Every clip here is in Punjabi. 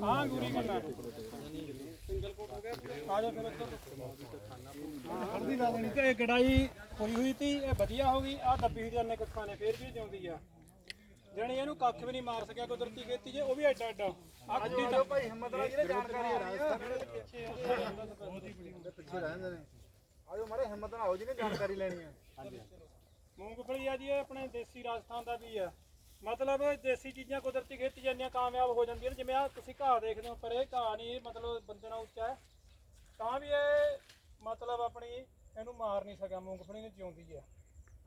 ਹਾਂ। ਗੂਰੀ ਕਰਨਾ ਆ ਜਾ ਫਿਰ ਹਲਦੀ ਲਾ ਦੇਣੀ ਤੇ ਇਹ ਕੜਾਈ ਹੋਈ ਹੋਈ ਤੀ ਇਹ ਵਧੀਆ ਹੋ ਗਈ। ਆ ਦੱਬੀ ਹੋਈ ਜਾਂਦੇ ਕੱਖਾਂ ਨੇ ਫੇਰ ਵੀ ਜਿਉਂਦੀ ਆ। ਜਣੀ ਇਹਨੂੰ ਕੱਖ ਵੀ ਨਹੀਂ ਮਾਰ ਸਕਿਆ ਕੁਦਰਤੀ ਖੇਤੀ ਜੇ ਉਹ ਵੀ ਐਡਾ ਐਡਾ। ਆ ਕੁੱਤੀ ਤਾਂ ਭਾਈ ਹਿੰਮਤ ਨਾਲ ਜਿਹਨੇ ਜਾਣਕਾਰੀ ਪਿੱਛੇ ਰਹਿੰਦੇ ਨੇ ਆਜੋ ਮਾਰੇ ਹਿੰਮਤ ਨਾਲ ਆਓ ਜਿਹਨੇ ਜਾਣਕਾਰੀ ਲੈਣੀ ਹੈ ਮੂੰਗਫਲੀ ਆ ਜੀ ਇਹ ਆਪਣੇ ਦੇਸੀ ਰਾਜਸਥਾਨ ਦਾ ਵੀ ਆ। ਮਤਲਬ ਦੇਸੀ ਚੀਜ਼ਾਂ ਕੁਦਰਤੀ ਖੇਤੀ ਜਾਂਦੀਆਂ ਕਾਮਯਾਬ ਹੋ ਜਾਂਦੀਆਂ ਨੇ ਜਿਵੇਂ ਆ ਤੁਸੀਂ ਘਾਹ ਦੇਖਦੇ ਹੋ ਪਰ ਇਹ ਘਾਹ ਨਹੀਂ ਮਤਲਬ ਬੰਦਣਾ ਉੱਚਾ ਹੈ। ਤਾਂ ਵੀ ਇਹ ਮਤਲਬ ਆਪਣੀ ਇਹਨੂੰ ਮਾਰ ਨਹੀਂ ਸਕਿਆ ਮੂੰਗਫਲੀ ਨੂੰ ਜਿਉਂਦੀ ਹੈ।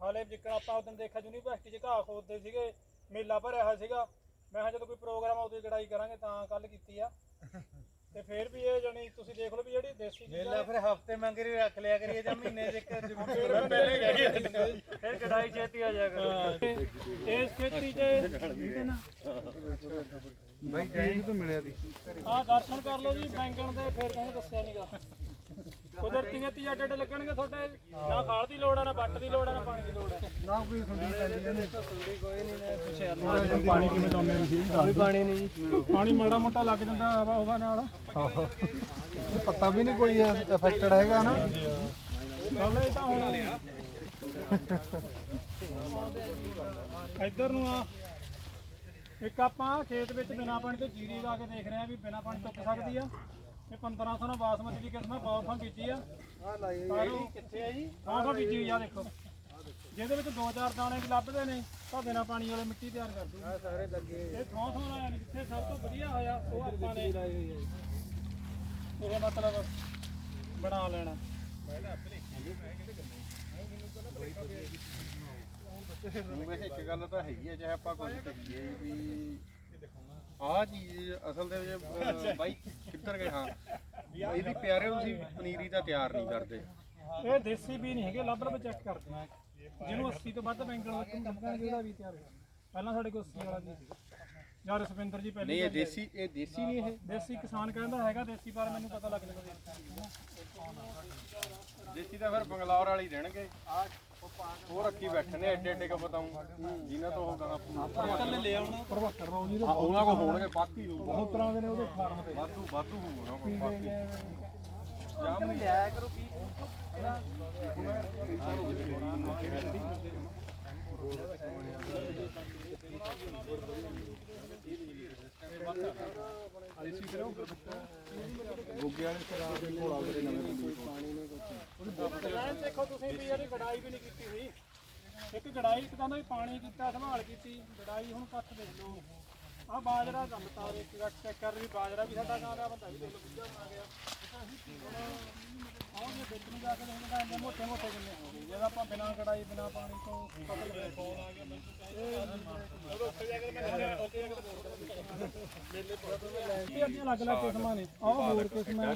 ਹਾਲੇ ਜਿੱਕਰ ਆਪਾਂ ਉਦੋਂ ਦੇਖਿਆ ਯੂਨੀਵਰਸਿਟੀ 'ਚ ਘਾਹ ਖੋਦਦੇ ਸੀਗੇ ਮੇਲਾ ਭਰਿਆ ਹੋਇਆ ਸੀਗਾ। ਮੈਂ ਕਿਹਾ ਜਦੋਂ ਕੋਈ ਪ੍ਰੋਗਰਾਮ ਆਉਦੇ ਲੜਾਈ ਕਰਾਂਗੇ ਤਾਂ ਕੱਲ ਕੀਤੀ ਆ। ਤੇ ਫਿਰ ਵੀ ਇਹ ਜਣੀ ਤੁਸੀਂ ਦੇਖ ਲਓ ਵੀ ਜਿਹੜੀ ਦੇਸੀ ਚੀਜ਼ਾਂ ਫਿਰ ਹਫ਼ਤੇ ਮੰਗਰੀ ਰੱਖ ਲਿਆ ਕਰੀਏ ਜਾਂ ਮਹੀਨੇ ਦੇ ਇੱਕ ਪਹਿਲੇ ਕਹਿ ਗਏ। ਫਿਰ ਕਢਾਈ ਛੇਤੀ ਆ ਜਾ ਕਰੋ। ਖੇਤੀ 'ਚ। ਬਾਈ ਟ੍ਰੇਨ ਤੋਂ ਮਿਲਿਆ ਦੀ ਆ ਦਰਸ਼ਨ ਕਰ ਲਓ ਜੀ ਬੈਂਗਣ ਦੇ ਫਿਰ ਕਹਿੰਦੇ ਦੱਸਿਆ ਨਹੀਂਗਾ ਕੁਦਰਤੀ ਖੇਤੀ ਅੱਡ ਅੱਡ ਲੱਗਣਗੇ ਤੁਹਾਡੇ। ਨਾ ਖਾਲ ਦੀ ਲੋੜ ਆ ਨਾ ਵੱਟ ਦੀ ਲੋੜ ਆ ਨਾ ਪਾਣੀ ਦੀ ਲੋੜ ਆ। ਨਾ ਕੋਈ ਸੁਣੀ ਪੈਂਦੀ ਇਹਨੇ ਪਾਣੀ ਕਿਵੇਂ ਲਾਉਂਦੇ ਤੁਸੀਂ? ਕੋਈ ਪਾਣੀ ਨਹੀਂ ਜੀ। ਪਾਣੀ ਮਾੜਾ ਮੋਟਾ ਲੱਗ ਜਾਂਦਾ ਹਵਾ ਹਵਾ ਨਾਲ। ਪਤਾ ਵੀ ਨਹੀਂ ਕੋਈ ਅਫੈਕਟਡ ਹੈਗਾ ਨਾ। ਇਹ ਤਾਂ ਹੁਣ ਇੱਧਰ ਨੂੰ ਆ। ਇੱਕ ਆਪਾਂ ਖੇਤ ਵਿੱਚ ਬਿਨਾ ਪਾਣੀ ਤੋਂ ਜੀਰੀ ਲਾ ਕੇ ਦੇਖ ਰਹੇ ਆ ਵੀ ਬਿਨਾ ਪਾਣੀ ਤੋਂ ਉੱਗ ਸਕਦੀ ਆ। ਇਹ 1500 ਨਾਲ ਬਾਸਮਤੀ ਦੀ ਕਿਸਮ ਆ ਬਹੁਤ ਥਾਂ ਬੀਜੀ ਆ। ਆ ਲਾਈ ਸਾਰੀ ਕਿੱਥੇ ਆ ਜੀ ਬੀਜੀ ਹੋਈ ਆ ਦੇਖੋ। ਜਿਹਦੇ ਵਿੱਚ ਦੋ ਚਾਰ ਦਾਣੇ ਵੀ ਲੱਭਦੇ ਨੇ ਤਾਂ ਬਿਨਾ ਪਾਣੀ ਵਾਲੇ ਮਿੱਟੀ ਤਿਆਰ ਕਰ ਦੂ ਆ ਸਾਰੇ ਲੱਗੇ ਇਹ ਥੋਂ ਥੋਂ ਲਾਇਆ ਨੀ ਜਿੱਥੇ ਸਭ ਤੋਂ ਵਧੀਆ ਹੋਇਆ ਉਹ ਆਪਾਂ ਨੇ ਇਹ ਮਤਲਬ ਬਣਾ ਲੈਣਾ। ਵੈਸੇ ਇੱਕ ਗੱਲ ਤਾਂ ਹੈਗੀ ਹੈ ਚਾਹੇ ਆਪਾਂ ਕੁਝ ਕਹੀਏ ਵੀ ਆਹ ਚੀਜ਼ ਅਸਲ ਦੇ ਵਿੱਚ ਅਹ, ਬਾਈ ਕਿੱਧਰ ਗਏ? ਹਾਂ। ਇਹਦੀ ਪਿਆਰੇ ਤੁਸੀਂ ਪਨੀਰੀ ਤਾਂ ਤਿਆਰ ਨਹੀਂ ਕਰਦੇ। ਇਹ ਦੇਸੀ ਵੀ ਨਹੀਂ ਹੈਗੇ ਲੱਭ ਲੱਭ ਚੈੱਕ ਕਰਦੇ ਆ। ਜਿਹਨੂੰ 80 ਤੋਂ ਵੱਧ ਬੈਂਗਣ ਲੱਗਣ ਲੱਭਾਂਗੇ ਉਹਦਾ ਵੀ ਤਿਆਰ ਕਰਨਾ ਪਹਿਲਾਂ ਸਾਡੇ ਕੋਲ 80 ਵਾਲਾ ਨਹੀਂ ਸੀ। ਯਾਰ ਰਸਵਿੰਦਰ ਜੀ ਪਹਿਲੀ ਨਹੀਂ ਇਹ ਦੇਸੀ ਇਹ ਦੇਸੀ ਨਹੀਂ ਇਹ। ਦੇਸੀ ਕਿਸਾਨ ਕਹਿੰਦਾ ਹੈਗਾ ਦੇਸੀ ਪਰ ਮੈਨੂੰ ਪਤਾ ਲੱਗ ਲੱਗਾ ਦੇਸੀ ਤਾਂ ਫਿਰ ਬੰਗਲੌਰ ਵਾਲੀ ਦੇਣਗੇ। ਉਹ ਰੱਖੀ ਬੈਠੇ ਨੇ ਐਡੇ ਐਡੇ ਕਾ ਬਤਾਉਂ ਜਿਨ੍ਹਾਂ ਤੋਂ ਉਹ ਗਾਣਾ ਕੱਲੇ ਲੈ ਆਉਣਾ। ਪ੍ਰਭਾਕਰ ਰੋ ਜੀ ਉਹਨਾਂ ਕੋ ਹੋਣਗੇ ਬਾਕੀ ਬਹੁਤ ਤਰ੍ਹਾਂ ਦੇ ਨੇ ਉਹਦੇ ਫਾਰਮ ਤੇ। ਵਾਧੂ ਵਾਧੂ ਹੋਣਾ ਕੋਲ ਬਾਕੀ। ਐਨ ਦੇਖੋ ਤੁਸੀਂ ਵੀ ਇਹਦੀ ਗੜਾਈ ਵੀ ਨਹੀਂ ਕੀਤੀ ਹੋਈ। ਇੱਕ ਗੜਾਈ, ਇੱਕ ਤਾਂ ਵੀ ਪਾਣੀ ਕੀਤਾ ਸੰਭਾਲ ਕੀਤੀ। ਗੜਾਈ ਹੁਣ ਕੱਖ ਦੇਖ ਲਓ। ਆ ਬਾਜਰਾ ਦੰਦਤਾ ਦੇ ਇੱਕ ਰੱਖ ਚੈੱਕ ਕਰ ਵੀ ਬਾਜਰਾ ਵੀ ਸਾਡਾ ਗਾਂ ਦਾ ਬੰਦਾ ਵੀ ਦੇਖ ਲਓ ਬੁੱਝਾ ਬਣਾ ਗਿਆ। ਆਹ ਜੇ ਵਿੱਚ ਨੂੰ ਜਾ ਕੇ ਦੇਖਦੇ ਤਾਂ ਮੋਟੇ ਮੋਟੇ ਕਿੰਨੇ ਹੋ ਗਏ। ਜੇ ਆਪਾਂ ਬਿਨਾਂ ਕੜਾਈ ਬਿਨਾਂ ਪਾਣੀ ਤੋਂ ਕਤਲ ਵੇ ਆ ਗਿਆ ਮੈਨੂੰ ਉਹ ਉੱਥੇ ਜਾ ਕੇ ਮੈਂ ਉੱਥੇ ਜਾ ਕੇ ਇਹ ਅੱਧੀਆਂ ਅਲੱਗ ਅਲੱਗ ਕਿਸਮਾਂ ਨੇ। ਆਹ ਹੋਰ ਕਿਸਮਾਂ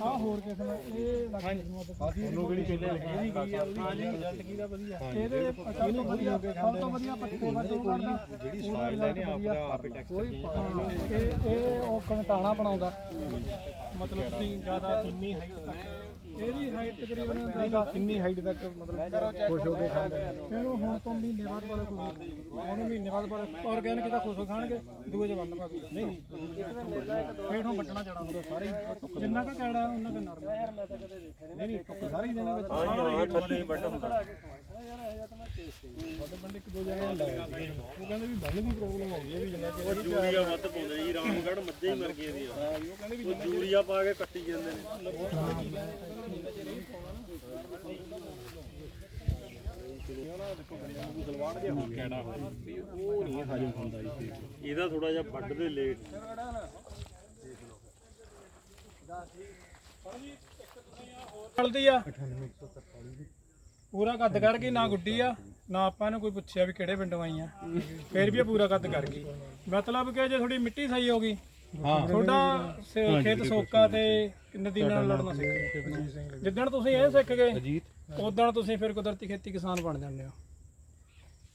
ਆਹ ਹੋਰ ਕਿਸਮਾਂ ਇਹ ਅਲੱਗ ਕਿਸਮਾਂ ਦੇ ਉਹਨੂੰ ਕਿਹੜੀ ਪਹਿਲੇ ਇਹਦੀ ਕੀ ਆ ਉਹਦੀ ਰਿਜ਼ਲਟ ਕੀ ਦਾ ਵਧੀਆ ਇਹਦੇ ਸਭ ਤੋਂ ਵਧੀਆ ਸਭ ਤੋਂ ਵਧੀਆ ਪੱਤੇ ਵੱਜੋਂ ਕਰਦਾ ਜਿਹੜੀ ਸਟਾਈਲ ਹੈ ਨੇ ਆਪਦਾ ਆਰਕੀਟੈਕਚਰ ਕੋਈ ਇਹ ਇਹ ਉਹ ਕੰਟਾਣਾ ਬਣਾਉਂਦਾ। ਮਤਲਬ ਤੁਸੀਂ ਜ਼ਿਆਦਾ ਹਾਈਟ ਤੱਕ ਇਹਦੀ ਹਾਈਟ ਤਕਰੀਬਨ ਕਿੰਨੀ ਹਾਈਟ ਤੱਕ ਮਤਲਬ ਖੁਸ਼ ਹੋ ਕੇ ਖਾਂਦੇ ਇਹਨੂੰ ਹੁਣ ਤੋਂ ਮਹੀਨੇ ਬਾਅਦ ਵਾਲਾ ਕੋਈ ਹੁਣ ਮਹੀਨੇ ਬਾਅਦ ਬਾਅਦ ਆਰਗੈਨਿਕ ਦਾ ਖੁਸ਼ ਹੋ ਖਾਣਗੇ ਦੂਏ ਜਵਾਨ ਪਾ ਨਹੀਂ। ਫੇਰ ਹੁਣ ਵੱਟਣਾ ਚੜਾ ਹੁੰਦਾ ਸਾਰੇ ਹੀ। ਜਿੰਨਾ ਕੁ ਕੈੜਾ ਉਹਨਾਂ ਕੁ ਨਰਮ। ਯਾਰ ਮੈਂ ਤਾਂ ਕਦੇ ਦੇਖਿਆ ਨਹੀਂ ਨਹੀਂ ਟੁੱਕ ਸਾਰੇ ਹੀ ਦੇਣੇ ਵਿੱਚ। ਹਾਂ ਹਾਂ ਥੱਲੇ ਵੱਟ ਹੁੰਦਾ। ਯਾਰ ਇਹ ਤਾਂ ਮੈਂ ਟੇਸਟ ਵੱਡੇ ਬੰਦੇ ਇੱਕ ਦੋ ਜਣੇ ਲੈ ਆਏ। ਉਹ ਕਹਿੰਦੇ ਵੀ ਬੰਨ ਦੀ ਪ੍ਰੋਬਲਮ ਆਉਂਦੀ ਹੈ ਵੀ ਜਿੰਨਾ ਉਹ ਯੂਰੀਆ ਵੱਧ ਪਾਉਂਦੇ ਜੀ ਰਾਮਗੜ੍ਹ ਮੱਝੇ ਹੀ ਮਰ ਗਏ ਦੀ ਉਹ ਕਹਿੰਦੇ ਵੀ ਉਹ ਯੂਰੀਆ ਪਾ ਕੇ ਕੱਟੀ ਜਾਂਦੇ ਨੇ ਉਹ ਨਹੀਂ ਹਜਮ ਹੁੰਦਾ ਜੀ ਇਹਦਾ ਥੋੜਾ ਜਿਹਾ ਵੱਢਦੇ ਲੇਟ। ਚੱਲਦੀ ਆ। ਪੂਰਾ ਕੱਦ ਕਰ ਗਈ, ਨਾ ਗੁੱਡੀ ਆ, ਨਾ ਆਪਾਂ ਨੂੰ ਕੋਈ ਪੁੱਛਿਆ ਵੀ ਕਿਹੜੇ ਪਿੰਡੋਂ ਆਈ ਆ। ਫੇਰ ਵੀ ਇਹ ਪੂਰਾ ਕੱਦ ਕਰ ਗਈ। ਮਤਲਬ ਕਿ ਜੇ ਥੋੜੀ ਮਿੱਟੀ ਸਹੀ ਹੋ ਗਈ ਤੁਹਾਡਾ ਸ- ਖੇਤ ਸੋਕਾ ਤੇ ਨਦੀ ਨਾਲ ਲੜਨਾ ਸਿੱਖ ਗਏ ਜਿੱਦਣ ਤੁਸੀਂ ਇਹ ਸਿੱਖ ਗਏ ਉਦੋਂ ਤੁਸੀਂ ਫਿਰ ਕੁਦਰਤੀ ਖੇਤੀ ਕਿਸਾਨ ਬਣ ਜਾਂਦੇ ਹੋ।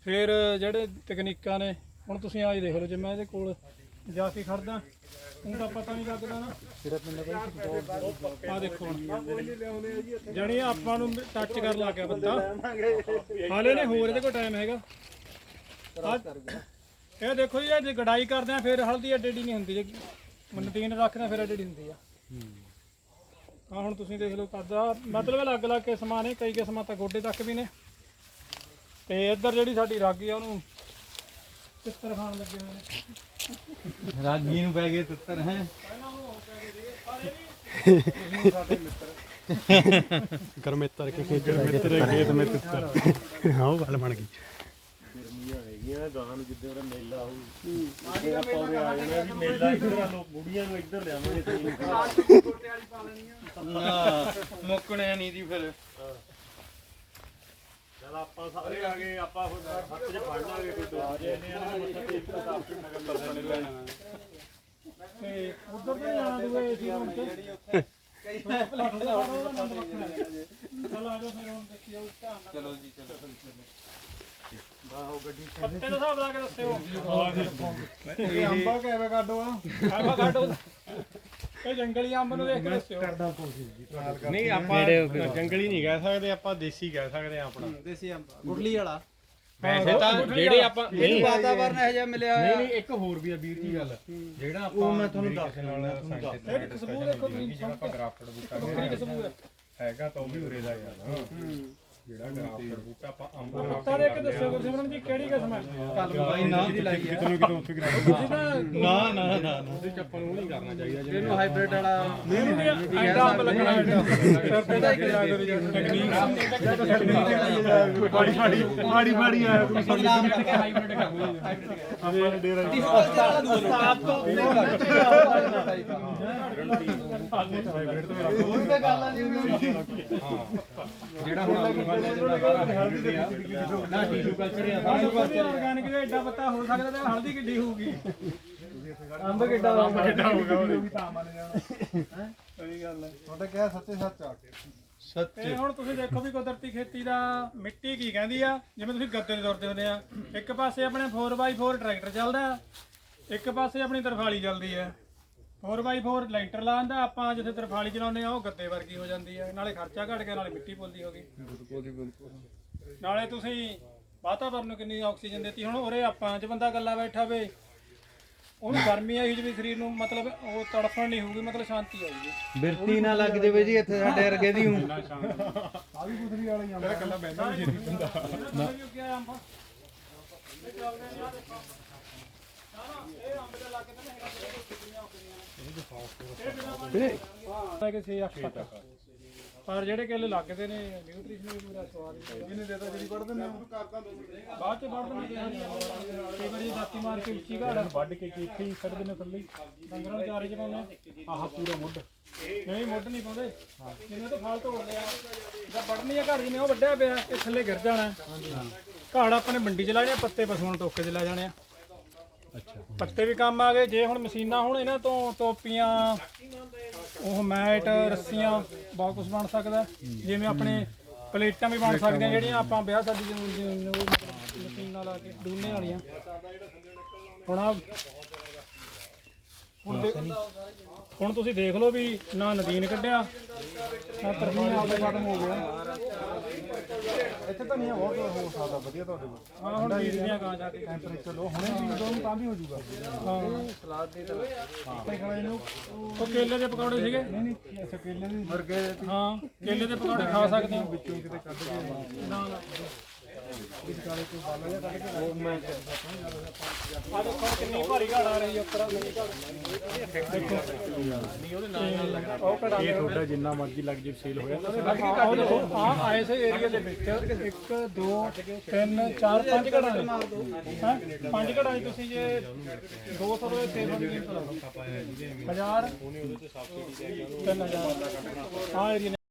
ਫਿਰ ਜਿਹੜੇ ਤਕਨੀਕਾਂ ਨੇ ਹੁਣ ਤੁਸੀਂ ਆਹ ਹੀ ਦੇਖ ਲਓ ਜੇ ਮੈਂ ਇਹਦੇ ਕੋਲ ਜਾ ਕੇ ਖੜਦਾ ਹੁਣ ਤਾਂ ਪਤਾ ਨਹੀਂ ਲੱਗਦਾ ਨਾ। ਆ ਦੇਖੋ ਜਣੀ ਆਪਾਂ ਨੂੰ ਟੱਚ ਕਰਨ ਲੱਗ ਗਿਆ ਬੰਦਾ। ਹਾਲੇ ਨੇ ਹੋਰ ਇਹਦੇ ਕੋਲ ਟਾਈਮ ਹੈਗਾ। ਇਹ ਦੇਖੋ ਜੀ ਇਹ ਜੇ ਗੜਾਈ ਕਰਦੇ ਆ ਫਿਰ ਹਲਦੀ ਐਡੀ ਐਡੀ ਨਹੀਂ ਹੁੰਦੀ ਜੇ ਮਨਤੀਨ ਰੱਖਦੇ ਆ ਫਿਰ ਐਡੀ ਐਡੀ ਹੁੰਦੀ ਆ। ਹਾਂ ਹੁਣ ਤੁਸੀਂ ਦੇਖ ਲਓ ਕਰਦਾ ਮਤਲਬ ਅਲੱਗ ਅਲੱਗ ਕਿਸਮਾਂ ਨੇ ਕਈ ਕਿਸਮਾਂ ਤਾਂ ਗੋਡੇ ਤੱਕ ਵੀ ਨੇ। ਤੇ ਇੱਧਰ ਜਿਹੜੀ ਸਾਡੀ ਰਾਗੀ ਆ ਉਹਨੂੰ ਚਿੱਤਰ ਖਾਣ ਲੱਗੇ ਹੋਏ ਨੇ। ਰਾਗੀ ਨੂੰ ਪੈ ਗਏ ਤਿੱਤਰ ਹੈ? ਗਰਮੇਤਰ ਕੇ ਗਰਮੇਤਰ ਖੇਤ ਮੇ ਤਿੱਤਰ। ਹਾਂ ਉਹ ਗੱਲ ਬਣ ਗਈ। ਹੈਗੀਆਂ ਗਾਂ ਨੂੰ ਜਿੱਦੇ ਉਹਦਾ ਮੇਲਾ ਹੋਊ। ਤੇ ਆਪਾਂ ਉਰੇ ਆ ਜਾਣਾ ਵੀ ਮੇਲਾ ਇੱਧਰ ਆ ਲੋਕ ਬੁੜੀਆਂ ਨੂੰ ਇੱਧਰ ਲਿਆਵਾਂਗੇ ਤੇ ਨਾ ਮੁੱਕਣੇ ਨਹੀਂ ਦੀ ਫਿਰ। ਚਲ ਆਪਾਂ ਸਾਰੇ ਆ ਗਏ ਆਪਾਂ ਹੁਣ ਹੱਥ 'ਚ ਫੜ ਲਾਂਗੇ ਕੋਈ ਦੋ ਜੇ ਨੇ ਇਹਨਾਂ ਨੂੰ ਮੱਥਾ ਟੇਕ ਕੇ ਤਾਂ ਆਪੇ ਨਗਰ ਲੱਗਣਾ ਤੇ ਉਧਰ ਤੇ ਜਾਣਾ ਦੂਏ ਏਸੀ ਰੂਮ ਤੇ। ਚਲ ਆ ਜਾਓ ਫਿਰ ਹੁਣ ਦੇਖੀਓ ਧਿਆਨ ਨਾਲ ਚਲੋ ਜੀ ਚਲੋ। ਪੱਤੇ ਦਾ ਹਿਸਾਬ ਲਾ ਕੇ ਦੱਸਿਓ। ਇਹ ਅੰਬਾ ਕਿਵੇਂ ਕਾਢੋ ਆ? ਆਵਾ ਕਾਟੋ ਇਹ ਜੰਗਲੀ ਅੰਬ ਨੂੰ ਦੇਖ ਕੇ ਦੱਸਿਓ। ਨਹੀਂ ਆਪਾਂ ਜੰਗਲੀ ਨਹੀਂ ਕਹਿ ਸਕਦੇ ਆਪਾਂ ਦੇਸੀ ਕਹਿ ਸਕਦੇ ਆ ਆਪਣਾ। ਦੇਸੀ ਅੰਬ ਗੁਰਲੀ ਵਾਲਾ। ਵੈਸੇ ਤਾਂ ਜਿਹੜੇ ਆਪਾਂ ਇਹਨੂੰ ਵਾਤਾਵਰਨ ਇਹੋ ਜਿਹਾ ਮਿਲਿਆ ਨਹੀਂ ਹੋਇਆ। ਨਹੀਂ ਇੱਕ ਹੋਰ ਵੀ ਆ ਵੀਰ ਦੀ ਗੱਲ। ਜਿਹੜਾ ਆਪਾਂ ਉਹ ਮੈਂ ਤੁਹਾਨੂੰ ਦੱਸ ਨਾਲ ਇਹ ਖੁਸ਼ਬੂ ਦੇਖੋ ਤੁਸੀਂ ਆਪਾਂ ਗ੍ਰਾਫਟਡ ਬੂਟਾ ਹੈਗਾ ਤਾਂ ਉਹ ਵੀ ਉਰੇ ਦਾ ਯਾਰ ਜਿਹੜਾ ਗ੍ਰਾਫਟਡ ਬੂਟਾ ਆਪਾਂ ਅੰਬ ਦਾ ਪੱਤਾ ਦੇਖ ਕੇ ਦੱਸਿਓ ਗੁਰਸਿਮਰਨ ਜੀ ਕਿਹੜੀ ਕਿਸਮ ਹੈ ਬਾਈ ਨਾ ਦੀ ਲਾਈ ਆ ਕਿਤੋਂ ਕਿਤੋਂ ਉੱਥੇ ਗ੍ਰਾਫਟਡ ਤੁਸੀਂ ਤਾਂ ਨਾ ਨਾ ਨਾ ਉਹਦੇ ਚ ਆਪਾਂ ਨੂੰ ਉਹ ਨਹੀਂ ਕਰਨਾ ਚਾਹੀਦਾ ਜਿਵੇਂ ਇਹਨੂੰ ਹਾਈਬ੍ਰਿਡ ਵਾਲਾ ਐਡਾ ਅੰਬ ਲੱਗਣਾ ਫਿਰ ਤੇ ਦਾ ਇੱਕ ਜਾ ਕਰੀ ਮਾੜੀ ਮਾੜੀ ਮਾੜੀ ਮਾੜੀ ਆਇਆ ਤੂੰ ਨਾਮ ਕਰਕੇ ਹਾਈਬ੍ਰਿਡ ਕਰ ਆਪਾਂ ਡੇਰਾ ਸਾਫ਼ ਤੋਂ ਉੱਤੇ ਜਿਹੜਾ ਹੁਣ ਨਾ ਟੀਸ਼ੂ ਕਲਚਰ ਆ ਆਰਗੈਨਿਕ ਦਾ ਐਡਾ ਪੱਤਾ ਹੋ ਸਕਦਾ ਤੇ ਹਲਦੀ ਕਿੱਡੀ ਹੋਊਗੀ। ਅੰਬ ਕਿੱਡਾ ਅੰਬ ਕਿੱਡਾ ਹੋਊਗਾ ਉਹਦੇ। ਤਾਂ ਮੰਨ ਜਾਣਾ। ਸਹੀ ਗੱਲ ਹੈ। ਤੁਹਾਡਾ ਕਿਹਾ ਸੱਚੇ ਸੱਚ ਆ ਤੇ ਹੁਣ ਤੁਸੀਂ ਦੇਖੋ ਵੀ ਕੁਦਰਤੀ ਖੇਤੀ ਦਾ ਮਿੱਟੀ ਕੀ ਕਹਿੰਦੀ ਆ? ਜਿਵੇਂ ਤੁਸੀਂ ਗੱਦੇ ਤੇ ਤੁਰਦੇ ਹੁੰਦੇ ਆ। ਇੱਕ ਪਾਸੇ ਆਪਣੇ 4x4 ਟਰੈਕਟਰ ਚੱਲਦਾ ਇੱਕ ਪਾਸੇ ਆਪਣੀ ਤਰਫਾਲੀ ਚੱਲਦੀ ਹੈ 4x4 ਲੈਂਟਰ ਲਾਉਂਦਾ ਆਪਾਂ ਜਿੱਥੇ ਤਰਫਾਲੀ ਚਲਾਉਂਦੇ ਆ ਉਹ ਗੱਦੇ ਵਰਗੀ ਹੋ ਜਾਂਦੀ ਹੈ। ਨਾਲੇ ਖਰਚਾ ਘਟ ਗਿਆ ਨਾਲੇ ਮਿੱਟੀ ਪੁੱਲਦੀ ਹੋ ਗਈ। ਨਾਲੇ ਤੁਸੀਂ ਵਾਤਾਵਰਨ ਨੂੰ ਕਿੰਨੀ ਆਕਸੀਜਨ ਦਿੱਤੀ। ਹੁਣ ਉਰੇ ਆਪਾਂ ਚ ਬੰਦਾ ਗੱਲਾ ਬੈਠਾ ਵੇ ਉਹਨੂੰ ਗਰਮੀ ਆਈ ਜਿਵੇਂ ਸਰੀਰ ਨੂੰ ਮਤਲਬ ਉਹ ਤੜਫਣ ਨਹੀਂ ਹੋਊਗੀ ਮਤਲਬ ਸ਼ਾਂਤੀ ਆਊਗੀ ਬਿਰਤੀ ਨਾ ਲੱਗ ਜਾਵੇ ਜੀ ਇੱਥੇ ਸਾਡੇ ਵਰਗੇ ਦੀ ਹੂੰ ਲੈ ਕੇ 6 8 ਤੱਕ ਪਰ ਜਿਹੜੇ ਕੇਲੇ ਲੱਗਦੇ ਨੇ ਨਿਊਟ੍ਰੀਸ਼ਨ ਵੀ ਪੂਰਾ ਸਵਾਦ ਜਿਹਨੇ ਦੇਤਾ ਜਿਹੜੀ ਪੜ ਦਿੰਦੇ ਬਾਅਦ ਚ ਪੜ ਦਿੰਦੇ ਕਈ ਵਾਰੀ ਦਾਤੀ ਮਾਰ ਕੇ ਉੱਚੀ ਘਾੜ ਵੱਢ ਕੇ ਇੱਥੇ ਹੀ ਛੱਡ ਦਿੰਦੇ ਥੱਲੇ ਡੰਗਰਾਂ ਨੂੰ ਚਾਰੇ ਚ ਪਾਉਂਦੇ ਆਹ ਪੂਰਾ ਮੁੱਢ। ਨਹੀਂ ਮੁੱਢ ਨਹੀਂ ਪਾਉਂਦੇ। ਜਿਵੇਂ ਤਾਂ ਫਾਲ ਤੋੜ ਲਿਆ ਜਾਂ ਵੱਢਣੀ ਆ ਘਰ ਜਿਵੇਂ ਉਹ ਵੱਢਿਆ ਪਿਆ ਇਹ ਥੱਲੇ ਗਿਰ ਜਾਣਾ। ਘਾੜ ਆਪਾਂ ਨੇ ਮੰਡੀ ਚ ਲਾ ਆ, ਪੱਤੇ ਪਸ਼ੂਆਂ ਨੂੰ ਟੋਕੇ ਚ ਲੈ ਜਾਣੇ ਆ। ਪੱਤੇ ਵੀ ਕੰਮ ਆ ਗਏ। ਜੇ ਹੁਣ ਮਸ਼ੀਨਾਂ ਹੁਣ ਇਹਨਾਂ ਤੋਂ ਟੋਪੀਆਂ, ਉਹ ਮੈਟ, ਰੱਸੀਆਂ, ਬਹੁਤ ਕੁਝ ਬਣ ਸਕਦਾ। ਜਿਵੇਂ ਆਪਣੇ ਪਲੇਟਾਂ ਵੀ ਬਣ ਸਕਦੀਆਂ, ਜਿਹੜੀਆਂ ਆਪਾਂ ਵਿਆਹ ਸ਼ਾਦੀ ਦੇ ਨੂੰ- ਜਿਵੇਂ ਮਸ਼ੀਨਾਂ ਲਾ ਕੇ ਡੂਨੇ ਵਾਲੀਆਂ। ਹੁਣ ਆਹ ਹੁਣ ਦੇ- ਹੁਣ ਤੁਸੀਂ ਦੇਖ ਲਓ ਵੀ ਨਾ ਨਦੀਨ ਕੱਢਿਆ ਨਾ ਤਰਮੀਨ ਆਪਦੇ ਖਤਮ ਹੋ ਗਿਆ ਇੱਥੇ ਤਾਂ ਨਹੀਂ ਬਹੁਤ ਹੋ ਸਕਦਾ ਵਧੀਆ ਤੁਹਾਡੇ ਕੋਲ। ਹਾਂ ਹੁਣ ਬੀਜਦੀਆਂ ਕਾਂ ਜਾ ਕੇ। ਟੈਂਪਰੇਚਰ ਲੋ ਹੁਣੇ ਵੀ ਦੋ ਨੂੰ ਤਾਂ ਵੀ ਹੋ ਜਾਊਗਾ। ਹਾਂ। ਸਲਾਦ ਦੇ ਤਾਂ ਤੇ ਖੜਾ ਇਹਨੂੰ ਉਹ ਕੇਲੇ ਦੇ ਪਕੌੜੇ ਸੀਗੇ। ਨਹੀਂ ਨਹੀਂ ਅੱਛਾ ਕੇਲੇ ਦੀ ਮੁਰਗੇ ਹਾਂ ਕੇਲੇ ਦੇ ਪਕੌੜੇ ਖਾ ਸਕਦੇ ਹੋ। ਵਿੱਚੋਂ ਕਿਤੇ ਕੱਢ ਕੇ ਨਾ ਨਾ। ਇਹ ਤੁਹਾਡਾ ਜਿੰਨਾ ਮਰਜ਼ੀ ਲੱਗ ਜੇ ਸੇਲ ਹੋਇਆ ਆਹ ਦੇਖੋ ਆ ਆਏ ਏਰੀਆ ਦੇ ਵਿੱਚ 1 2 3 4 5 ਘੜਾਂ ਨੇ ਹੈਂ? ਪੰਜ ਘੜਾਂ 'ਚ ਤੁਸੀਂ ਜੇ 200 ਰੁਪਏ ਸੇਲ ਹੋਣੀ ਹੈ। 1000 3000 ਆ ਏਰੀਆ